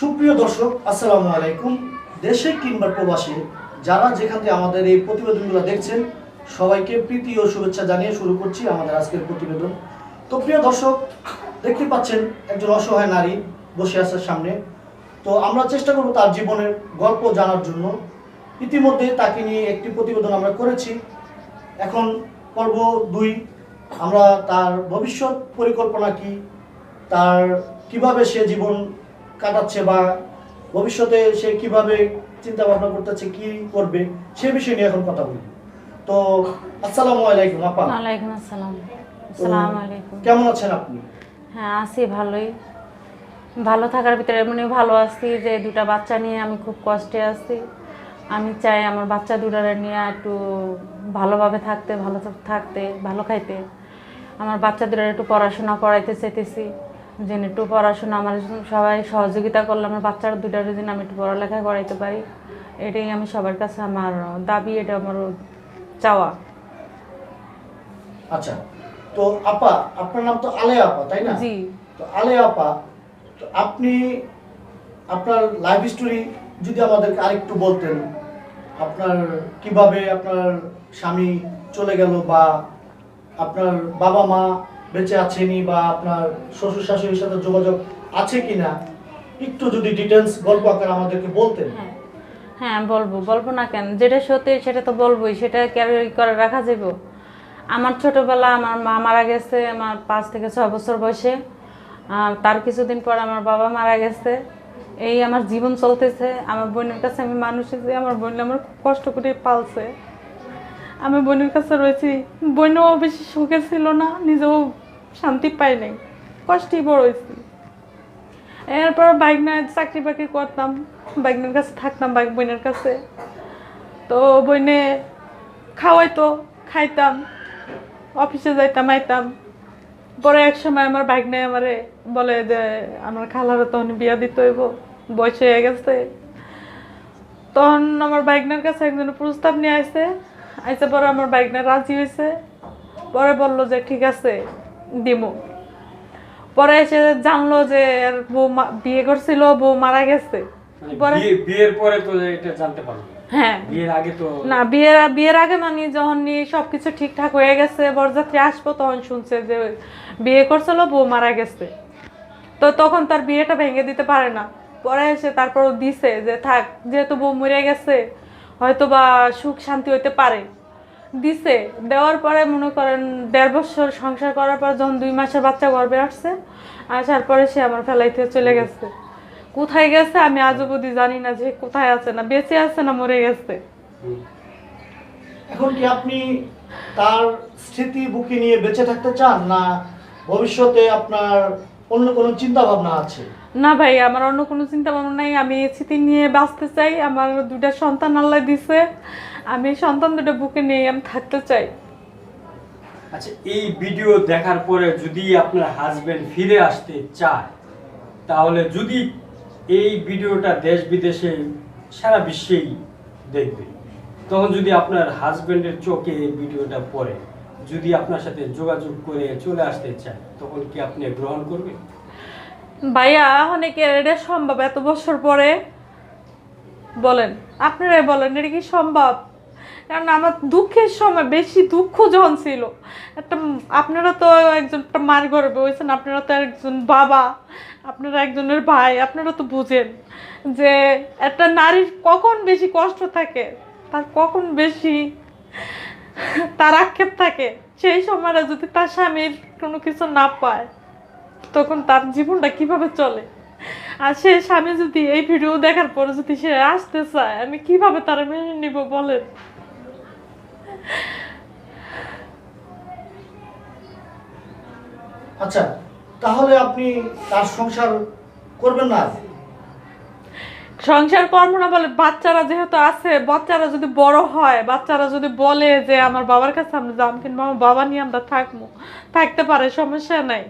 সুপ্রিয় দর্শক, আসসালামু আলাইকুম। দেশে কিংবা প্রবাসে যারা যেখান থেকে আমাদের এই প্রতিবেদনগুলো দেখছেন, সবাইকে প্রীতি ও শুভেচ্ছা জানিয়ে শুরু করছি আমাদের আজকের প্রতিবেদন। তো প্রিয় দর্শক, দেখতে পাচ্ছেন একজন অসহায় নারী বসে আছে সামনে। তো আমরা চেষ্টা করব তার জীবনের গল্প জানার জন্য। ইতিমধ্যে তাকে নিয়ে একটি প্রতিবেদন আমরা করেছি। এখন পর্ব দুই, আমরা তার ভবিষ্যৎ পরিকল্পনা কি, তার কীভাবে সে জীবন কাটাচ্ছে বা ভবিষ্যতে সে কীভাবে চিন্তা ভাবনা করতেছে কি করবে সে বিষয় নিয়ে এখন কথা বলি তো আসসালামু আলাইকুম আপা। ওয়ালাইকুম আসসালাম। আসসালামু আলাইকুম। কেমন আছেন আপনি? হ্যাঁ আছি ভালোই। ভালো থাকার ভিতরে এমনি ভালো আছি যে দুটা বাচ্চা নিয়ে আমি খুব কষ্টে আছি। আমি চাই আমার বাচ্চা দুটারে নিয়ে একটু ভালোভাবে থাকতে ভালো থাকতে ভালো খাইতে। আমার বাচ্চা দুটার একটু পড়াশোনা করাইতে চাইতেছি। যেন একটু পড়াশোনা আমার সবাই সহযোগিতা করলে আমার বাচ্চার দুটার যেন আমি একটু পড়ালেখা করাইতে পারি এটাই আমি সবার কাছে আমার দাবি এটা আমার চাওয়া। আচ্ছা তো আপা আপনার নাম তো আলে আপা তাই না? জি। তো আলে আপা তো আপনি আপনার লাইফ স্টোরি যদি আমাদেরকে আরেকটু বলতেন আপনার কীভাবে আপনার স্বামী চলে গেল বা আপনার বাবা মা বেঁচে আছেনি বা আপনার শ্বশুর শাশুড়ির সাথে যোগাযোগ আছে কিনা, একটু যদি ডিটেলস গল্প আকার আমাদেরকে বলতেন। হ্যাঁ হ্যাঁ বলব বলব না কেন? যেটা সত্যি সেটা তো বলবোই, সেটা ক্যারি করে রাখা যাব আমার ছোটবেলা আমার মা মারা গেছে, আমার পাঁচ থেকে ছয় বছর বয়সে। তার কিছুদিন পর আমার বাবা মারা গেছে। এই আমার জীবন চলতেছে, আমার বোনের কাছে আমি মানুষ আমার বোন আমার খুব কষ্ট করে পালছে। আমি বোনের কাছে রয়েছি। বোনও বেশি সুখে ছিল না, নিজেও শান্তি পাই নাই। কষ্টেই বড় হয়েছি। এরপর বাইক না চাকরি বাকরি করতাম বাইকনের কাছে থাকতাম বাইক বোনের কাছে। তো বইনে খাওয়াইতো, খাইতাম, অফিসে যাইতাম, আইতাম। পরে এক সময় আমার বাইক নিয়ে আমারে বলে যে, আমার খালারও তখন বিয়া দিতে হইব, বয়স হয়ে গেছে। তখন আমার বাইকনের কাছে একজন প্রস্তাব নিয়ে আসছে আইসে পরে আমার বাইকনা রাজি হয়েছে। পরে বলল যে ঠিক আছে দিমু। পরে এসে জানলো যে এর বউ মা- বিয়ে করছিল বউ মারা গেছে। মানে পরে বিয়ে- বিয়ের পরে তো এটা জানতে পারল। হ্যাঁ। বিয়ের আগে তো না বিয়ের বিয়ের আগে মানে যখন নিয়ে সবকিছু ঠিকঠাক হয়ে গেছে বরযাত্রী আসব তখন শুনছে যে বিয়ে করছিল বউ মারা গেছে। তো তখন তার বিয়েটা ভেঙে দিতে পারে না। পরে এসে তারপর দিছে যে থাক যেহেতু বউ মরে গেছে হয়তো বা সুখ শান্তি হইতে পারে। দিছে, দেওয়ার পরে মনে করেন দেড় বছর সংসার করার পর যখন দুই মাসের বাচ্চা গর্ভে আসছে, আসার পরে সে আমার ফেলাইতে চলে গেছে। কোথায় গেছে আমি আজও অবধি জানি না যে কোথায় আছে না, বেঁচে আছে না মরে গেছে। এখন কি আপনি তার স্মৃতি বুকে নিয়ে বেঁচে থাকতে চান, না ভবিষ্যতে আপনার অন্য কোনো চিন্তা ভাবনা আছে? না ভাই আমার অন্য কোনো চিন্তা ভাবনা নাই। আমি এই স্মৃতি নিয়ে বাঁচতে চাই। আমার দুটা সন্তান আল্লাহ দিছে। আমি সন্তান দুটো বুকে নিয়ে আমি থাকতে চাই। আচ্ছা এই ভিডিও দেখার পরে যদি আপনার হাজবেন্ড ফিরে আসতে চায় তাহলে যদি এই ভিডিওটা দেশ বিদেশে সারা বিশ্বেই দেখবে তখন যদি আপনার হাজবেন্ডের চোখে এই ভিডিওটা পড়ে যদি আপনার সাথে যোগাযোগ করে চলে আসতে চায়, তখন কি আপনি গ্রহণ করবেন? ভাইয়া, অনেকে এটা সম্ভব? এত বছর পরে বলেন। আপনারাই বলেন, এটা কি সম্ভব? কারণ আমার দুঃখের সময় বেশি দুঃখ যখন ছিল, একটা আপনারা তো একজন একটা মার গর্বে হয়েছেন, আপনারা তো একজন বাবা, আপনারা একজনের ভাই, আপনারা তো বুঝেন যে একটা নারীর কখন বেশি কষ্ট থাকে, তার কখন বেশি তার আক্ষেপ থাকে। সেই সময়টা যদি তার স্বামীর কোনো কিছু না পায়, তখন তার জীবনটা কীভাবে চলে? আর সে স্বামী যদি এই ভিডিও দেখার পরে যদি সে আসতে চায়, আমি কীভাবে তারা মেনে নিব বলেন? আচ্ছা তাহলে আপনি তার সংসার করবেন না সংসার কর্ম না বলে বাচ্চারা যেহেতু আছে বাচ্চারা যদি বড় হয় বাচ্চারা যদি বলে যে আমার বাবার কাছে আমরা যাম কিংবা আমার বাবা নিয়ে আমরা থাকব থাকতে পারে সমস্যা নাই।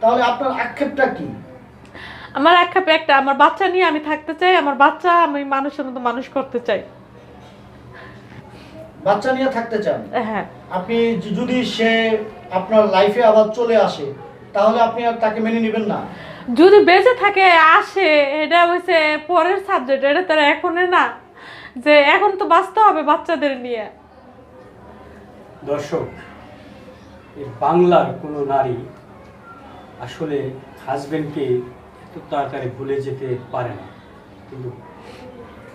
তাহলে আপনার আক্ষেপটা কি? আমার আক্ষেপ একটা আমার বাচ্চা নিয়ে আমি থাকতে চাই আমার বাচ্চা আমি মানুষের মতো মানুষ করতে চাই। বাচ্চা নিয়ে থাকতে চান? হ্যাঁ। আপনি যদি সে আপনার লাইফে আবার চলে আসে তাহলে আপনি আর তাকে মেনে নেবেন না? যদি বেঁচে থাকে, আসে, এটা হচ্ছে পরের সাবজেক্ট এটা তো এখনই না। যে এখন তো বাঁচতে হবে বাচ্চাদের নিয়ে। দর্শক বাংলার কোনো নারী আসলে হাজবেন্ডকে এত তাড়াতাড়ি ভুলে যেতে পারে না। কিন্তু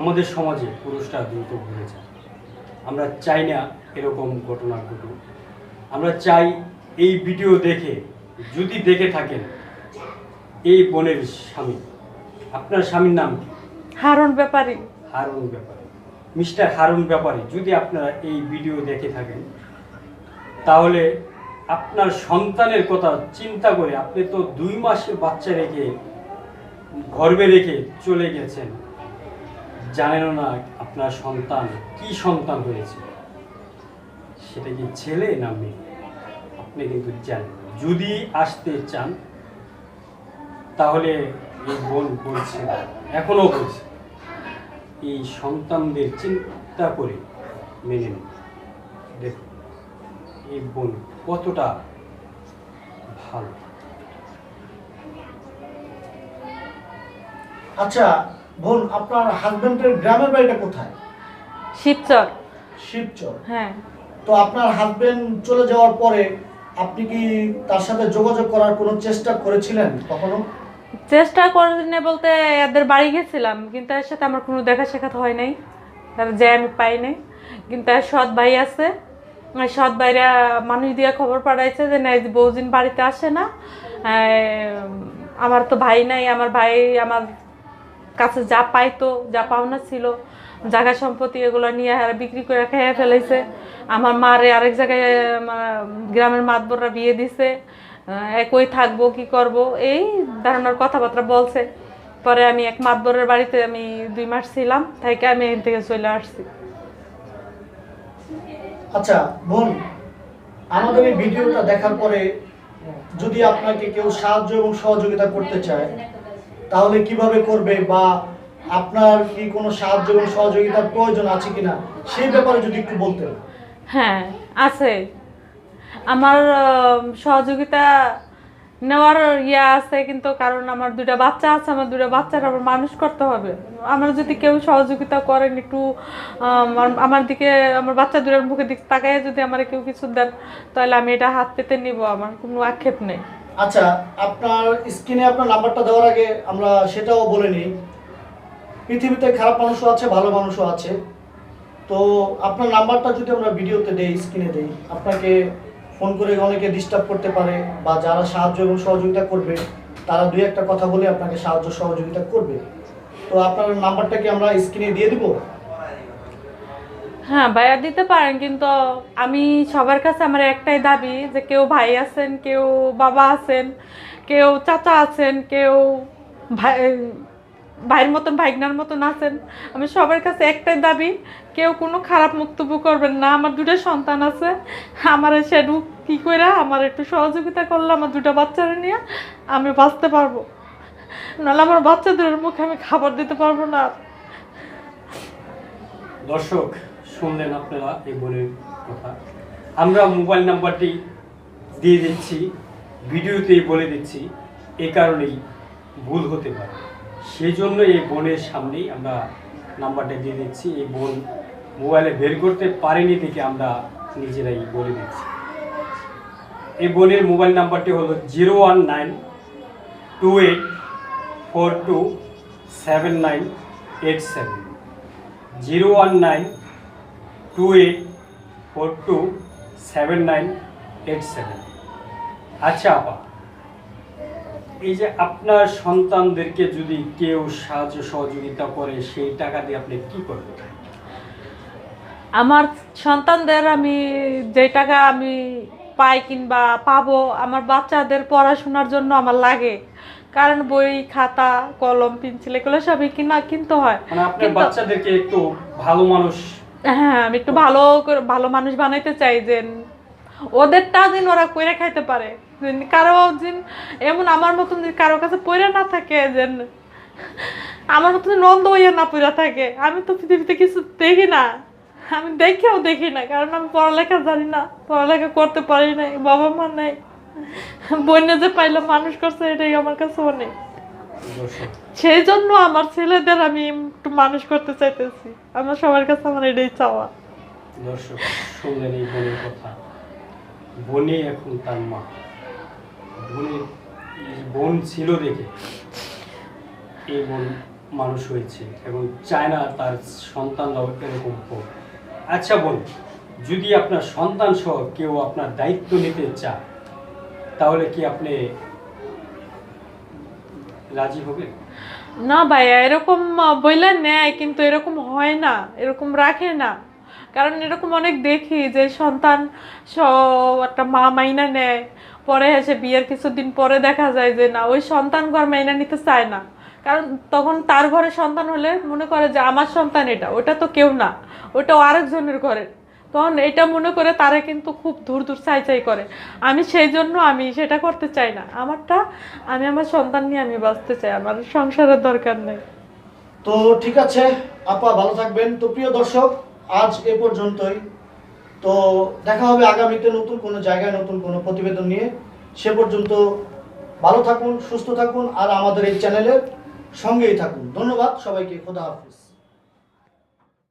আমাদের সমাজে পুরুষরা দ্রুত ভুলে যায়। আমরা চাই না এরকম ঘটনা ঘটুক। আমরা চাই এই ভিডিও দেখে, যদি দেখে থাকেন এই বোনের স্বামী। আপনার স্বামীর নাম কি? হারুন ব্যাপারী। হারুন ব্যাপারে। মিস্টার হারুন ব্যাপারে যদি আপনারা এই ভিডিও দেখে থাকেন তাহলে আপনার সন্তানের কথা চিন্তা করে আপনি তো দুই মাসের বাচ্চা রেখে গর্বে রেখে চলে গেছেন। জানেনও না আপনার সন্তান কি সন্তান হয়েছে। সেটা কি ছেলে না মেয়ে? আপনি কিন্তু জানেন। যদি আসতে চান তাহলে এই বোন বলছে এখনও বলছে এই সন্তানদের চিন্তা করে মেনে নিন। দেখুন এই বোন কতটা ভালো। আচ্ছা বোন আপনার হাজবেন্ডের গ্রামের বাড়িটা কোথায়? শিবচর। শিবচর? হ্যাঁ। তো আপনার হাজবেন্ড চলে যাওয়ার পরে আপনি কি তার সাথে যোগাযোগ করার কোনো চেষ্টা করেছিলেন কখনো? চেষ্টা করে বলতে এদের বাড়ি গেছিলাম, কিন্তু এর সাথে আমার কোনো দেখা সাক্ষাৎ হয় নাই। তার যে আমি পাই নাই। কিন্তু এর সৎ ভাই আছে। সৎ ভাইরা মানুষ দিয়ে খবর পাঠাইছে যে, না বৌদিন বাড়িতে আসে না। আমার তো ভাই নাই, আমার ভাই আমার কাছে যা পাইতো, যা পাওনা ছিল, জায়গা সম্পত্তি এগুলো নিয়ে হারা বিক্রি করে খেয়ে ফেলেছে। আমার মারে আরেক জায়গায় গ্রামের মাতবররা বিয়ে দিছে। একই থাকব কি করব? এই ধারণার কথাবার্তা বলছে। পরে আমি এক মাতবরের বাড়িতে আমি দুই মাস ছিলাম থেকে আমি এখান থেকে চলে আসছি। আচ্ছা বোন আমাদের এই ভিডিওটা দেখার পরে যদি আপনাকে কেউ সাহায্য এবং সহযোগিতা করতে চায় তাহলে কীভাবে করবে বা আপনার কি কোনো সাহায্য এবং সহযোগিতার প্রয়োজন আছে কিনা সেই ব্যাপারে যদি একটু বলতেন। হ্যাঁ আছে। আমার সহযোগিতা নেওয়ার ইয়ে আছে, কিন্তু কারণ আমার দুটা বাচ্চা আছে, আমার দুটা বাচ্চার আমার মানুষ করতে হবে। আমার যদি কেউ সহযোগিতা করেন একটু আমার- আমার দিকে, আমার বাচ্চা দুটার মুখের দিক তাকায় যদি আমার কেউ কিছু দেন, তাহলে আমি এটা হাত পেতে নিব, আমার কোনো আক্ষেপ নেই। আচ্ছা আপনার স্ক্রিনে আপনার নাম্বারটা দেওয়ার আগে আমরা সেটাও বলে নিই। পৃথিবীতে খারাপ মানুষও আছে, ভালো মানুষও আছে। তো আপনার নাম্বারটা যদি আমরা ভিডিওতে দেই, স্ক্রিনে দেই, আপনাকে ফোন করে অনেকে ডিস্টার্ব করতে পারে বা যারা সাহায্য এবং সহযোগিতা করবে, তারা দুই একটা কথা বলে আপনাকে সাহায্য সহযোগিতা করবে। তো আপনার নাম্বারটা কি আমরা স্ক্রিনে দিয়ে দিব? হ্যাঁ ভাইয়া দিতে পারেন, কিন্তু আমি সবার কাছে আমার একটাই দাবি যে কেউ ভাই আছেন, কেউ বাবা আছেন, কেউ চাচা আছেন, কেউ ভাই ভাইয়ের মতন, ভাইগনার মতন আছেন। আমি সবার কাছে একটাই দাবি, কেউ কোনো খারাপ বক্তব্য করবেন না। আমার দুটো সন্তান আছে, আমার সেটু কী করে আমার একটু সহযোগিতা করলে আমার দুটো বাচ্চারা নিয়ে, আমি বাঁচতে পারব। নাহলে আমার বাচ্চাদের মুখে আমি খাবার দিতে পারব না। দর্শক, শুনলেন আপনারা এই বোনের কথা। আমরা মোবাইল নাম্বারটি দিয়ে দিচ্ছি, ভিডিওতেই বলে দিচ্ছি, এ কারণেই ভুল হতে পারে। সেই জন্য এই বোনের সামনেই আমরা নাম্বারটা দিয়ে দিচ্ছি। এই বোন মোবাইলে বের করতে পারেনি দেখে আমরা নিজেরাই বলে দিচ্ছি। এই বোনের মোবাইল নাম্বারটি হলো zero one nine two eight four two seven nine eight seven. Zero one nine two eight four two seven nine eight seven. আচ্ছা আপা। এই যে আপনার সন্তানদেরকে যদি কেউ সাহায্য সহযোগিতা করে সেই টাকা দিয়ে আপনি কি করবেন? আমার সন্তানদের আমি যে টাকা আমি পাই কিংবা পাবো আমার বাচ্চাদের পড়াশোনার জন্য আমার লাগে। কারণ বই খাতা কলম পেন্সিল এগুলো সবই কিনা কিনতে হয়। মানে বাচ্চাদেরকে একটু ভালো মানুষ হ্যাঁ আমি একটু ভালো ভালো মানুষ বানাইতে চাই যে ওদেরটা দিন ওরা কইরা খাইতে পারে। যেন কারও দিন এমন আমার মতন যে কারও কাছে পইরা না থাকে যে আমার মতন নন্দ হইয়া না পইরা থাকে। আমি তো পৃথিবীতে কিছু দেখি না। আমি দেখেও দেখি না, কারণ আমি পড়ালেখা জানি না, পড়ালেখা করতে পারি নাই, বাবা মা নাই। বন্যা যে পাইলো মানুষ করছে, এটাই আমার কাছে অনেক। সেই জন্য আমার ছেলেদের আমি একটু মানুষ করতে চাইতেছি। আমার সবার কাছে আমার এটাই চাওয়া। দর্শক, শুনলেন এই বোনের কথা। বোনই এখন তার মা। বোনের বোন ছিল দেখে এই বোন মানুষ হয়েছে এবং চায় না তার সন্তানরাও এরকম হোক। আচ্ছা বোন, যদি আপনার সন্তান সহ কেউ আপনার দায়িত্ব নিতে চায়, তাহলে কি আপনি রাজি হবেন? না ভাইয়া, এরকম বইলে নেয় কিন্তু এরকম হয় না, এরকম রাখে না। কারণ এরকম অনেক দেখি যে সন্তান স- একটা মা মাইনা নেয়, পরে এসে বিয়ের কিছুদিন পরে দেখা যায় যে না, ওই সন্তান ঘর মাইনা নিতে চায় না। কারণ তখন তার ঘরে সন্তান হলে মনে করে যে আমার সন্তান এটা, ওটা তো কেউ না, ওটা আরেকজনের ঘরে। তখন এটা মনে করে তারা কিন্তু খুব দূর দূর চাই চাই করে। আমি সেই জন্য আমি সেটা করতে চাই না। আমারটা, আমি আমার সন্তান নিয়ে আমি বাঁচতে চাই, আমার সংসারের দরকার নেই। তো ঠিক আছে, আপা ভালো থাকবেন। তো প্রিয় দর্শক আজ এ পর্যন্তই। তো দেখা হবে আগামীতে নতুন কোনো জায়গায়, নতুন কোনো প্রতিবেদন নিয়ে। সে পর্যন্ত ভালো থাকুন, সুস্থ থাকুন, আর আমাদের এই চ্যানেলের সঙ্গেই থাকুন। ধন্যবাদ, সবাইকে, খোদা হাফিজ।